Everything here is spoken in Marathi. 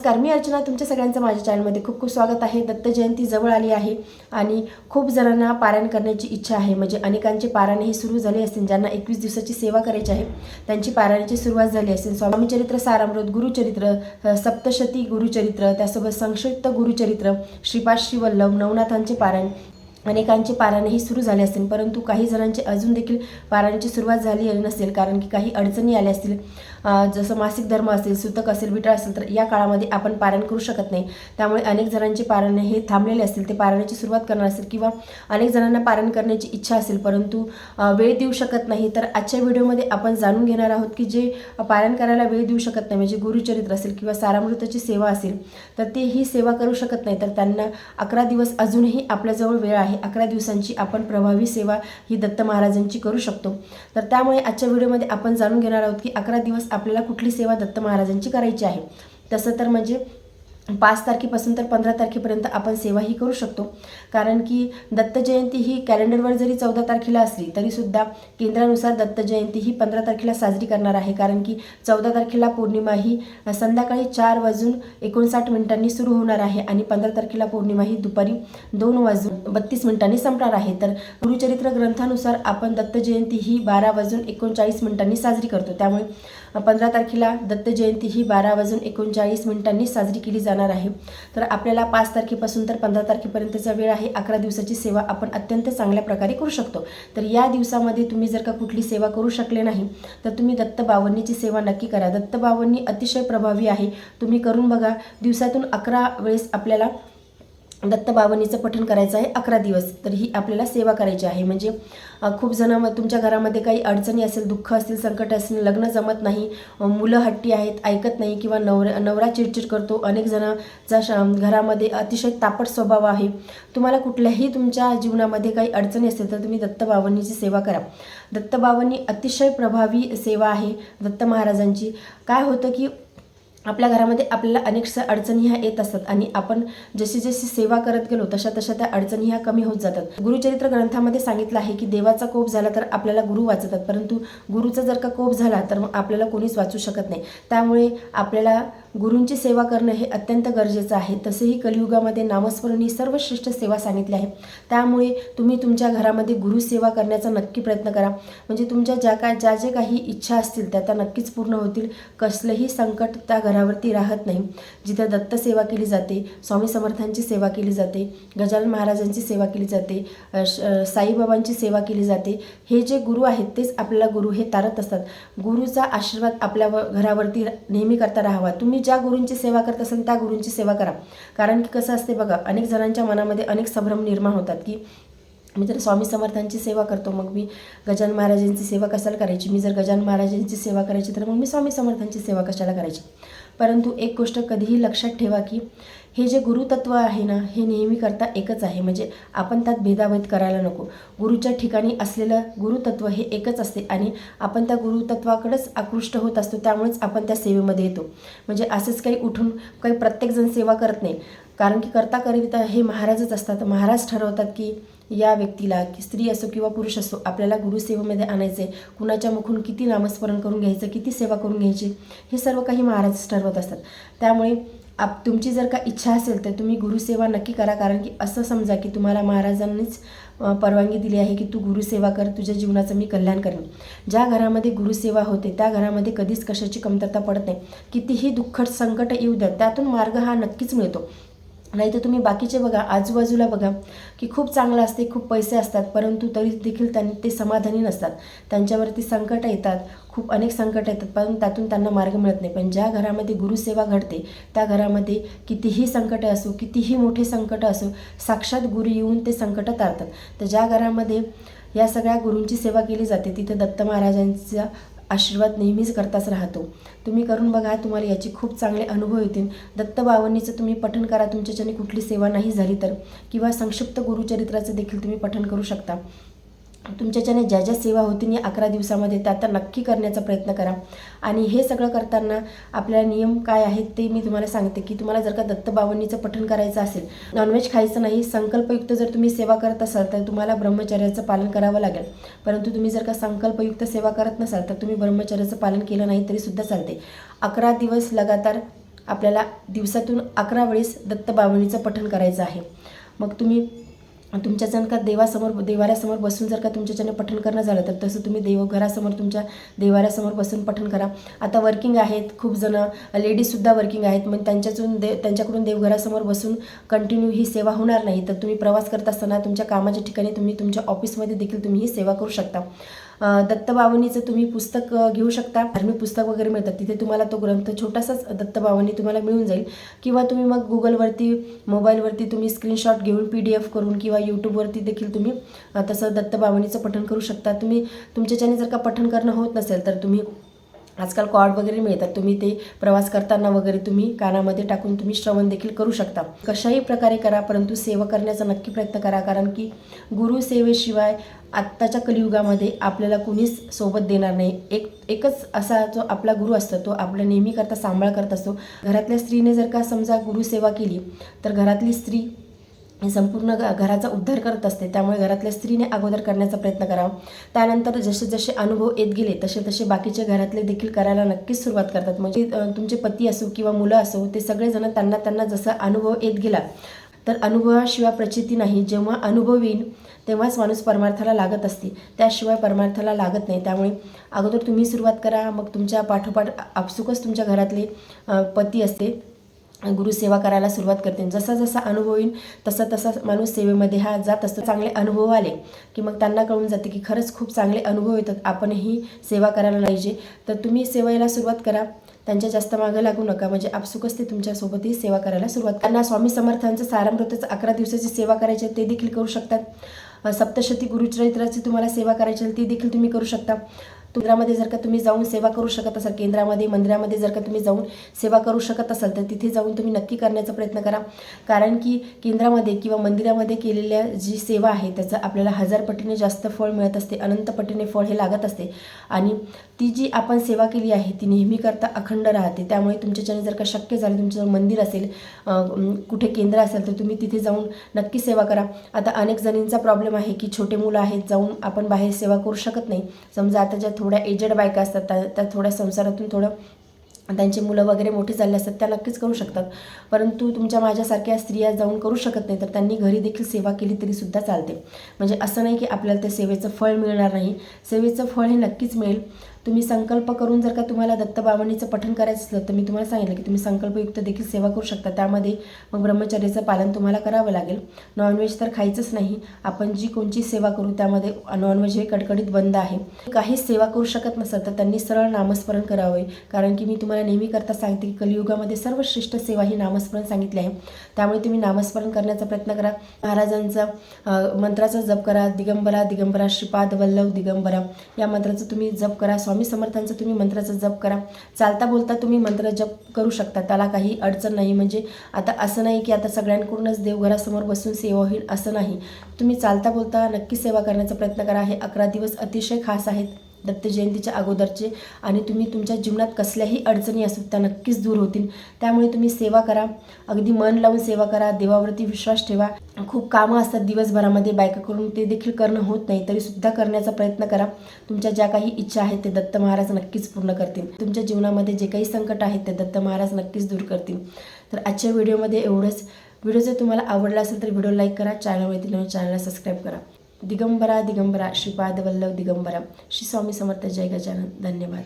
नमस्कार मी अर्चना तुमच्या सगळ्यांचं माझ्या चॅनलमध्ये खूप खूप स्वागत आहे. दत्त जयंती जवळ आली आहे आणि खूप जणांना पारायण करण्याची इच्छा आहे. म्हणजे अनेकांचे पारायण हे सुरू झाले असतील ज्यांना एकवीस दिवसाची सेवा करायची आहे त्यांची पारायणाची सुरुवात झाली असेल. स्वामी चरित्र सारामृत गुरुचरित्र सप्तशती गुरुचरित्र त्यासोबत संक्षिप्त गुरुचरित्र श्रीपाद श्रीवल्लभ नवनाथांचे पारायण अनेकांचे पारायणही सुरू झाले असतील परंतु काही जणांचे अजून देखील पारायणाची सुरुवात झाली नसेल कारण की काही अडचणी आल्या असतील. जसं मासिक धर्म असेल सुतक असेल विटा असेल तर या काळामध्ये आपण पारायण करू शकत नाही. त्यामुळे अनेक जणांचे पारायण हे थांबलेले असतील. ते पारायणाची सुरुवात करणार असेल किंवा अनेक जणांना पारायण करण्याची इच्छा असेल परंतु वेळ देऊ शकत नाही. तर आजच्या व्हिडिओमध्ये आपण जाणून घेणार आहोत की जे पारायण करायला वेळ देऊ शकत नाही म्हणजे गुरुचरित्र असेल किंवा सारामृताची सेवा असेल तर ते ही सेवा करू शकत नाही. तर त्यांना अकरा दिवस अजूनही आपल्याजवळ वेळ आहे. अकरा दिवसांची आपण प्रभावी सेवा ही दत्त महाराजांची करू शकतो. तर त्यामुळे आजच्या व्हिडिओमध्ये आपण जाणून घेणार आहोत की अकरा दिवस आपल्याला कुठली सेवा दत्त महाराजांची करायची आहे. तसं तर म्हणजे पाच तारखेपासून तर पंधरा तारखेपर्यंत आपण सेवा ही करू शकतो. कारण की दत्त जयंती ही कॅलेंडरवर जरी चौदा तारखेला असली तरीसुद्धा केंद्रानुसार दत्त जयंती ही पंधरा तारखेला साजरी करणार आहे. कारण की चौदा तारखेला पौर्णिमा ही संध्याकाळी चार वाजून एकोणसाठ मिनिटांनी सुरू होणार आहे आणि पंधरा तारखेला पौर्णिमा ही दुपारी दोन वाजून बत्तीस मिनिटांनी संपणार आहे. तर गुरुचरित्र ग्रंथानुसार आपण दत्त जयंती ही बारा वाजून एकोणचाळीस मिनिटांनी साजरी करतो. त्यामुळे पंधरा तारखेला दत्त जयंती ही बारा वाजून एकोणचाळीस मिनिटांनी साजरी केली जाणार आहे. तर आपल्याला पाच तारखेपासून तर पंधरा तारखेपर्यंतचा वेळ आहे. अकरा दिवसाची सेवा आपण अत्यंत चांगल्या प्रकारे करू शकतो. तर या दिवसामध्ये तुम्ही जर का कुठली सेवा करू शकले नाही तर तुम्ही दत्त बावन्नीची सेवा नक्की करा. दत्त बावन्नी अतिशय प्रभावी आहे. तुम्ही करून बघा. दिवसातून अकरा वेळेस आपल्याला दत्तबावनीचं पठण करायचं आहे अकरा दिवस. तर ही आपल्याला सेवा करायची आहे. म्हणजे खूप जण तुमच्या घरामध्ये काही अडचणी असेल दुःख असतील संकट असेल लग्न जमत नाही मुलं हट्टी आहेत ऐकत नाही किंवा नवरा नवरा चिडचिड करतो अनेक जणांचा श घरामध्ये अतिशय तापट स्वभाव आहे. तुम्हाला कुठल्याही तुमच्या जीवनामध्ये काही अडचणी असेल तर तुम्ही दत्तबावनीची सेवा करा. दत्तबावनी अतिशय प्रभावी सेवा आहे दत्त महाराजांची. काय होतं की आपल्या घरामध्ये आपल्याला अनेक स अडचणी ह्या येत असतात आणि आपण जशी जशी सेवा करत गेलो तशा तशा त्या अडचणी ह्या कमी होत जातात. गुरुचरित्र ग्रंथामध्ये सांगितलं आहे की देवाचा कोप झाला तर आपल्याला गुरु वाचतात परंतु गुरुचा जर का कोप झाला तर मग आपल्याला कोणीच वाचू शकत नाही. त्यामुळे आपल्याला गुरूंची सेवा करणं हे अत्यंत गरजेचं आहे. तसेही कलियुगामध्ये नामस्मरण ही सर्वश्रेष्ठ सेवा सांगितली आहे. त्यामुळे तुम्ही तुमच्या घरामध्ये गुरुसेवा करण्याचा नक्की प्रयत्न करा. म्हणजे तुमच्या ज्या काय ज्या जे काही इच्छा असतील त्या त्या नक्कीच पूर्ण होतील. कसलंही संकट त्या घरावरती राहत नाही. जिथे दत्त सेवा केली जाते स्वामी समर्थांची सेवा केली जाते गजानन महाराजांची सेवा केली जाते श- साईबाबांची सेवा केली जाते हे जे गुरु आहेत तेच आपल्याला गुरु हे तारत असतात. गुरुचा आशीर्वाद आपल्या व- घरावरती नेहमी करता राहावा. तुम्ही ज्या गुरूंची सेवा करत असाल त्या गुरूंची सेवा करा. कारण की कसं असते बघा अनेक जणांच्या मनामध्ये अनेक संभ्रम निर्माण होतात की मी जर स्वामी समर्थांची सेवा करतो मग मी गजानन महाराजांची सेवा कशाला करायची? मी जर गजानन महाराजांची सेवा करायची तर मग मी स्वामी समर्थांची सेवा कशाला करायची? परंतु एक गोष्ट कधीही लक्षात ठेवा की हे जे गुरुतत्व आहे ना हे नेहमी करता एकच आहे. म्हणजे आपण त्यात भेदाभेद करायला नको. गुरुच्या ठिकाणी असलेलं गुरुतत्व हे एकच असते आणि आपण त्या गुरुतत्वाकडेच आकृष्ट होत असतो त्यामुळेच आपण त्या सेवेमध्ये येतो. म्हणजे असेच काही उठून काही प्रत्येकजण सेवा करत नाही. कारण की करता करिता हे महाराजच असतात. महाराज ठरवतात की या व्यक्तीला की स्त्री असो किंवा पुरुष असो आपल्याला गुरुसेवेमध्ये आणायचे कुणाच्या मुखून किती नामस्मरण करून घ्यायचं किती सेवा करून घ्यायची हे सर्व काही महाराज ठरवत असतात. त्यामुळे आप तुमची जर का इच्छा असेल तर तुम्ही गुरुसेवा नक्की करा कारण की असं समजा की तुम्हाला महाराजांनीच परवानगी दिली आहे की तू गुरुसेवा कर तुझ्या जीवनाचं मी कल्याण करेन. ज्या घरामध्ये गुरुसेवा होते त्या घरामध्ये कधीच कशाची कमतरता पडत नाही. कितीही दुःखद संकट येऊ द्या त्यातून मार्ग हा नक्कीच मिळतो. नाही तर तुम्ही बाकीचे बघा आजूबाजूला बघा की खूप चांगलं असते खूप पैसे असतात परंतु तरी देखील त्यांनी ते समाधानी नसतात. त्यांच्यावरती संकट येतात खूप अनेक संकट येतात पण त्यातून त्यांना मार्ग मिळत नाही. पण ज्या घरामध्ये गुरुसेवा घडते त्या घरामध्ये कितीही संकटं असो कितीही मोठे संकट असो साक्षात गुरु येऊन ते संकटं तारतात. तर ज्या घरामध्ये या सगळ्या गुरूंची सेवा केली जाते तिथे दत्त महाराजांचा आशीर्वाद नेहमीच करताच राहतो. तुम्ही करून बघा तुम्हाला याचे खूप चांगले अनुभव येतील. दत्तबावनीचं तुम्ही पठण करा तुमच्याच्याने कुठली सेवा नाही झाली तर. किंवा संक्षिप्त गुरुचरित्राचं देखील तुम्ही पठण करू शकता. तुमच्याच्याने ज्या ज्या सेवा होतील या अकरा दिवसामध्ये त्या आता नक्की करण्याचा प्रयत्न करा. आणि हे सगळं करताना आपल्याला नियम काय आहेत ते मी तुम्हाला सांगते की तुम्हाला जर का दत्त पठण करायचं असेल नॉनव्हेज खायचं नाही संकल्पयुक्त जर तुम्ही सेवा करत असाल तर तुम्हाला ब्रह्मचर्याचं पालन करावं लागेल. परंतु तुम्ही जर का संकल्पयुक्त सेवा करत नसाल तर तुम्ही ब्रह्मचर्याचं पालन केलं नाही तरीसुद्धा चालते अकरा दिवस लगातार आपल्याला दिवसातून अकरा वेळेस दत्तबावणीचं पठण करायचं आहे. मग तुम्ही तुमच्या जण का देवासमोर देवाऱ्यासमोर बसून जर का तुमच्याच्याने पठण करणं झालं तर तसं तुम्ही देवघरासमोर तुमच्या देवाऱ्यासमोर बसून पठण करा. आता वर्किंग आहेत खूप जणं लेडीजसुद्धा वर्किंग आहेत मग त्यांच्यातून दे त्यांच्याकडून देवघरासमोर बसून कंटिन्यू ही सेवा होणार नाही तर तुम्ही प्रवास करत असताना तुमच्या कामाच्या ठिकाणी तुम्ही तुमच्या ऑफिसमध्ये देखील तुम्ही ही सेवा करू शकता. दत्तबावनीचं तुम्ही पुस्तक घेऊ शकता. धार्मिक पुस्तक वगैरे मिळतात. तिथे तुम्हाला तो ग्रंथ छोटासाच दत्तबावनी तुम्हाला मिळून जाईल. किंवा तुम्ही मग गुगलवरती मोबाईलवरती तुम्ही स्क्रीनशॉट घेऊन पी डी एफ करून किंवा यूट्यूबवरती देखील तुम्ही तसं दत्तबावनीचं पठण करू शकता. तुम्ही तुमच्याच्याने जर का पठण करणं होत नसेल तर तुम्ही आजकाल कॉर्ड वगैरे मिळतात. तुम्ही ते प्रवास करताना वगैरे तुम्ही कानामध्ये टाकून तुम्ही श्रवण देखील करू शकता. कशाही प्रकारे करा परंतु सेवा करण्याचा नक्की प्रयत्न करा. कारण की गुरुसेवेशिवाय आत्ताच्या कलियुगामध्ये आपल्याला कुणीच सोबत देणार नाही. एक एकच असा जो आपला गुरु असतो तो आपला नेहमीकरता सांभाळ करत असतो. घरातल्या स्त्रीने जर का समजा गुरुसेवा केली तर घरातली स्त्री संपूर्ण घ घराचा उद्धार करत असते त्यामुळे घरातल्या स्त्रीने अगोदर करण्याचा प्रयत्न करावा. त्यानंतर जसे जसे अनुभव येत गेले तसे तसे बाकीचे घरातले देखील करायला नक्कीच सुरुवात करतात. म्हणजे तुमचे पती असो किंवा मुलं असो ते सगळेजण त्यांना त्यांना जसा अनुभव येत गेला तर अनुभवाशिवाय प्रचिती नाही. जेव्हा अनुभव येईन तेव्हाच माणूस परमार्थाला लागत असते. त्याशिवाय परमार्थाला लागत नाही. त्यामुळे अगोदर तुम्ही सुरुवात करा मग तुमच्या पाठोपाठ आपसुकच तुमच्या घरातले पती असते. गुरुसेवा करायला सुरुवात करते. जसा जसा अनुभव येईल तसा तसा माणूस सेवेमध्ये हा जात असतो. चांगले अनुभव आले की मग त्यांना कळून जाते की खरंच खूप चांगले अनुभव येतात. आपणही सेवा करायला पाहिजे. तर तुम्ही सेवेला सुरुवात करा. त्यांच्या जास्त मागं लागू नका. म्हणजे आपसुकच ते तुमच्यासोबतही सेवा करायला सुरुवात त्यांना स्वामी समर्थांचं सारामृताचं अकरा दिवसाची सेवा करायची आहे ते देखील करू शकतात. सप्तशती गुरुचरित्राची तुम्हाला सेवा करायची आहे ती देखील तुम्ही करू शकता. केंद्रामध्ये जर का तुम्ही जाऊन सेवा करू शकत असाल केंद्रामध्ये मंदिरामध्ये जर का तुम्ही जाऊन सेवा करू शकत असाल तर तिथे जाऊन तुम्ही नक्की करण्याचा प्रयत्न करा. कारण की केंद्रामध्ये किंवा मंदिरामध्ये केलेल्या जी सेवा आहे त्याचं आपल्याला हजार पटीने जास्त फळ मिळत असते अनंत पटीने फळ हे लागत असते. आणि ती जी आपण सेवा केली आहे ती नेहमी करता अखंड राहते. त्यामुळे तुमच्याच्याने जर का शक्य झालं तुमचं जर मंदिर असेल कुठे केंद्र असेल तर तुम्ही तिथे जाऊन नक्की सेवा करा. आता अनेक जणींचा प्रॉब्लेम आहे की छोटे मुलं आहेत जाऊन आपण बाहेर सेवा करू शकत नाही. समजा आता ज्या थोड्या एजेड बायका असतात त्या त्या थोड्या संसारातून थोडं त्यांची मुलं वगैरे मोठी झाली असतात त्या नक्कीच करू शकतात. परंतु तुमच्या माझ्यासारख्या स्त्रिया जाऊन करू शकत नाही तर त्यांनी घरी देखील सेवा केली तरी सुद्धा चालते. म्हणजे असं नाही की आपल्याला त्या सेवेचं फळ मिळणार नाही. सेवेचं फळ हे नक्कीच मिळेल. तुम्ही संकल्प करून जर का तुम्हाला दत्तबावणीचं पठण करायचं असलं तर मी तुम्हाला सांगितलं की तुम्ही संकल्पयुक्त देखील सेवा करू शकता. त्यामध्ये मग ब्रह्मचर्याचं पालन तुम्हाला करावं लागेल. नॉनव्हेज तर खायचंच नाही. आपण जी कोणची सेवा करू त्यामध्ये नॉनव्हेज हे कडकडीत बंद आहे. काही सेवा करू शकत नसेल तर त्यांनी सरळ नामस्मरण करावे. कारण की मी तुम्हाला नेहमी करता सांगते की कलियुगामध्ये सर्वश्रेष्ठ सेवा ही नामस्मरण सांगितली आहे. त्यामुळे तुम्ही नामस्मरण करण्याचा प्रयत्न करा. महाराजांचा मंत्राचा जप करा. दिगंबरा दिगंबरा श्रीपाद वल्लभ दिगंबरा. या मंत्राचा तुम्ही जप करा. स्वामी समर्थांचा तुम्ही मंत्राचा जप करा. चालता बोलता तुम्ही मंत्र जप करू शकता. त्याला काही अडचण नाही. म्हणजे आता असं नाही की आता सगळ्यांकडूनच देवघरासमोर बसून सेवा होईल असं नाही. तुम्ही चालता बोलता नक्की सेवा करण्याचा प्रयत्न करा. हे अकरा दिवस अतिशय खास आहेत. दत्त जयंतीच्या अगोदरचे आणि तुम्ही तुमच्या जीवनात कसल्याही अडचणी असो त्या नक्कीच दूर होतील. त्यामुळे तुम्ही सेवा करा. अगदी मन लावून सेवा करा. देवावरती विश्वास ठेवा. खूप कामं असतात दिवसभरामध्ये बायकाकडून ते देखील करणं होत नाही तरी सुद्धा करण्याचा प्रयत्न करा. तुमच्या ज्या काही इच्छा आहेत ते दत्त महाराज नक्कीच पूर्ण करतील. तुमच्या जीवनामध्ये जे काही संकट आहेत ते दत्त महाराज नक्कीच दूर करतील. तर आजच्या व्हिडिओमध्ये एवढंच. व्हिडिओ जर तुम्हाला आवडला असेल तर व्हिडिओ लाईक करा. चॅनलवरती नवीन चॅनलला सबस्क्राईब करा. दिगंबरा दिगंबरा श्रीपाद वल्लभ दिगंबरा श्री स्वामी समर्थ जय गजानन. धन्यवाद.